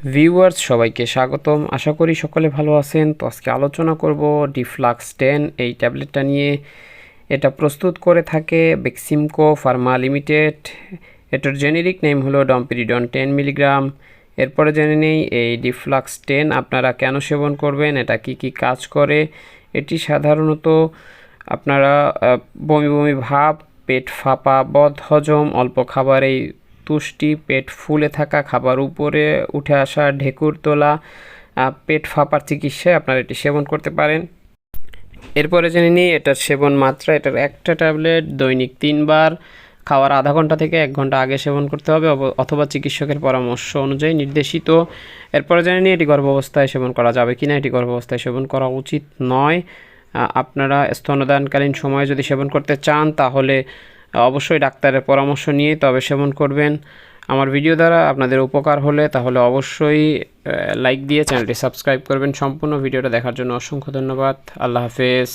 Viewers সবাইকে স্বাগতম। আশা করি সকলে ভালো আছেন। তো আজকে আলোচনা করব ডিফ্লাক্স টেন, এই ট্যাবলেটটা নিয়ে। এটা প্রস্তুত করে থাকে বেক্সিমকো ফার্মা লিমিটেড এটার জেনেরিক নেম হলো ডম্পিরিডন টেন মিলিগ্রাম। এরপরে জেনে নেই, এই ডিফ্লাক্স টেন আপনারা কেন সেবন করবেন? এটা কি কি কাজ করে? এটি সাধারণত আপনারা বমি বমি ভাব, পেট ফাঁপা বদ হজম অল্প খাবারেই তুষ্টি পেট ফুলে থাকা খাবার উপরে উঠে আসা ঢেকুর তোলা পেট ফাঁপার চিকিৎসায় আপনারা এটি সেবন করতে পারেন। এরপরে জেনে নিই, এটার সেবন মাত্রা, এটার একটা ট্যাবলেট দৈনিক তিনবার, খাওয়ার আধা ঘণ্টা থেকে এক ঘণ্টা আগে সেবন করতে হবে অথবা চিকিৎসকের পরামর্শ অনুযায়ী নির্দেশিত। এরপরে জেনে নিই, এটি গর্ভাবস্থায় সেবন করা যাবে কিনা, এটি গর্ভাবস্থায় সেবন করা উচিত নয়। আপনারা স্তনদানকালীন সময়ে যদি সেবন করতে চান, তাহলে অবশ্যই ডাক্তারের পরামর্শ নিয়ে তবে সেবন করবেন। আমার ভিডিও দ্বারা আপনাদের উপকার হলে তাহলে অবশ্যই লাইক দিয়ে চ্যানেলটি সাবস্ক্রাইব করবেন। সম্পূর্ণ ভিডিওটা দেখার জন্য অসংখ্য ধন্যবাদ। আল্লাহ হাফেজ।